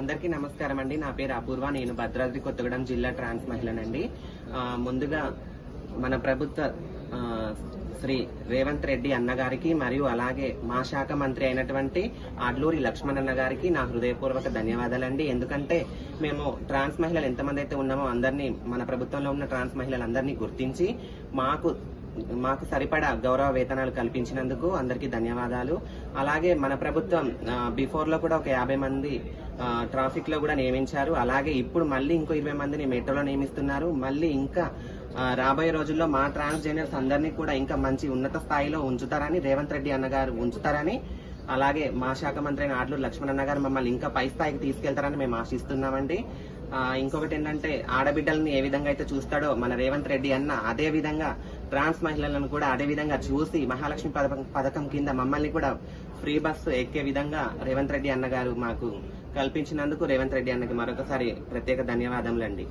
అందరికీ నమస్కారం అండి. నా పేరు అపూర్వ. నేను భద్రాద్రి కొత్తగూడెం జిల్లా ట్రాన్స్ మహిళనండి. ముందుగా మన ప్రభుత్వ శ్రీ రేవంత్ రెడ్డి అన్నగారికి మరియు అలాగే మా శాఖ మంత్రి అయినటువంటి అడ్లూరి లక్ష్మణ్ అన్న గారికి నా హృదయపూర్వక ధన్యవాదాలండి. ఎందుకంటే మేము ట్రాన్స్ మహిళలు ఎంతమంది అయితే ఉన్నామో అందరినీ మన ప్రభుత్వంలో ఉన్న ట్రాన్స్ మహిళలందరినీ గుర్తించి మాకు మాకు సరిపడా గౌరవ వేతనాలు కల్పించినందుకు అందరికీ ధన్యవాదాలు. అలాగే మన ప్రభుత్వం బిఫోర్లో కూడా ఒక యాభై మంది ట్రాఫిక్లో కూడా నియమించారు. అలాగే ఇప్పుడు మళ్ళీ ఇంకో ఇరవై మందిని మెట్రోలో నియమిస్తున్నారు. మళ్ళీ ఇంకా రాబోయే రోజుల్లో మా ట్రాన్స్జెండర్స్ అందరినీ కూడా ఇంకా మంచి ఉన్నత స్థాయిలో ఉంచుతారని రేవంత్ రెడ్డి అన్నగారు ఉంచుతారని అలాగే మా శాఖ మంత్రి అయిన ఆడ్లూరు లక్ష్మణ్ గారు మమ్మల్ని ఇంకా పై స్థాయికి తీసుకెళ్తారని మేము ఆశిస్తున్నామండి. ఇంకొకటి ఏంటంటే ఆడబిడ్డల్ని ఏ విధంగా అయితే చూస్తాడో మన రేవంత్ రెడ్డి అన్న అదే విధంగా ట్రాన్స్ మహిళలను కూడా అదే విధంగా చూసి మహాలక్ష్మి పథకం పథకం కింద మమ్మల్ని కూడా ఫ్రీ బస్సు ఎక్కే విధంగా రేవంత్ రెడ్డి అన్న గారు మాకు కల్పించినందుకు రేవంత్ రెడ్డి అన్నకి మరొకసారి ప్రత్యేక ధన్యవాదములండి.